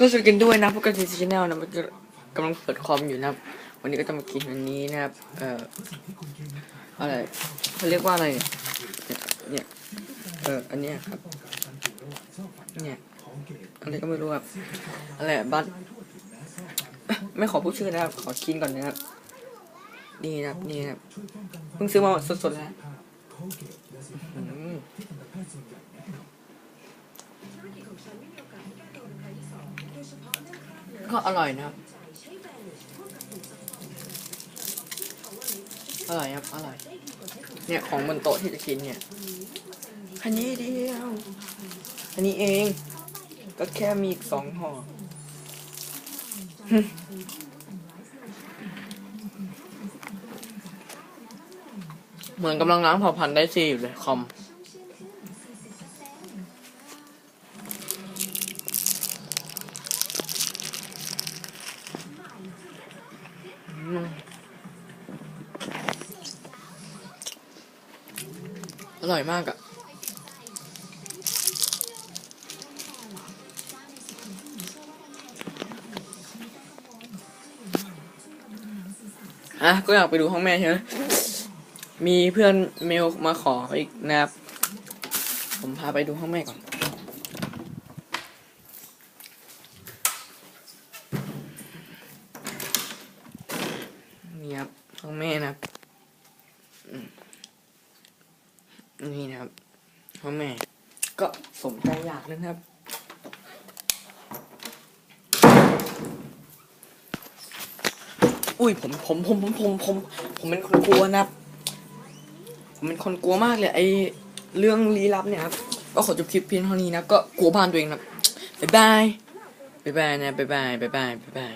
ก็สวัสดีกันด้วยนะพวกกันทีชแนลนะมันกำลังเปิดคอมอยู่นะครับ วันนี้ก็จะมากินอันนี้นะครับ เอ่ออะไรเขาเรียกว่าอะไรเนี่ยเนี่ย เอออันเนี้ยครับ เนี่ย อะไรก็ไม่รู้ครับ อะไรบัตไม่ขอพูดชื่อนะครับ ขอกินก่อนนะครับ นี่นะครับนี่นะครับ เพิ่งซื้อมาสดๆแล้วอืม ก็อร่อยนะครับ อร่อยครับ อร่อย เนี่ยของบนโต๊ะที่จะกินเนี่ย อันนี้เดียว อันนี้เอง ก็แค่มีอีกสองห่อเหมือนกำลังล้างเผ่าพันธุ์ได้ซีอยู่เลยคอม ร่อยมากอะอะก็อยากไปดูห้องแม่ใช่ไหมมีเพื่อนเมลมาขออีกนะครับ ผมพาไปดูห้องแม่ก่อนครับห้องแม่นะครับอืม นี่นะครับห้อแม่ ก็สมใจอยากนะครับ อุ้ยผมผมผมผมผมผมผมเป็นคนกลัวนะครับผมเป็นคนกลัวมากเลยไอเรื่องลี้ลับเนี่ยครับก็ขอจบคลิปเพียงเท่านี้นะก็กลัวบ้านตัวเองนะบบ๊ายบายบ๊ายบายนะบ๊ายบายบ๊ายบายบ๊ายบาย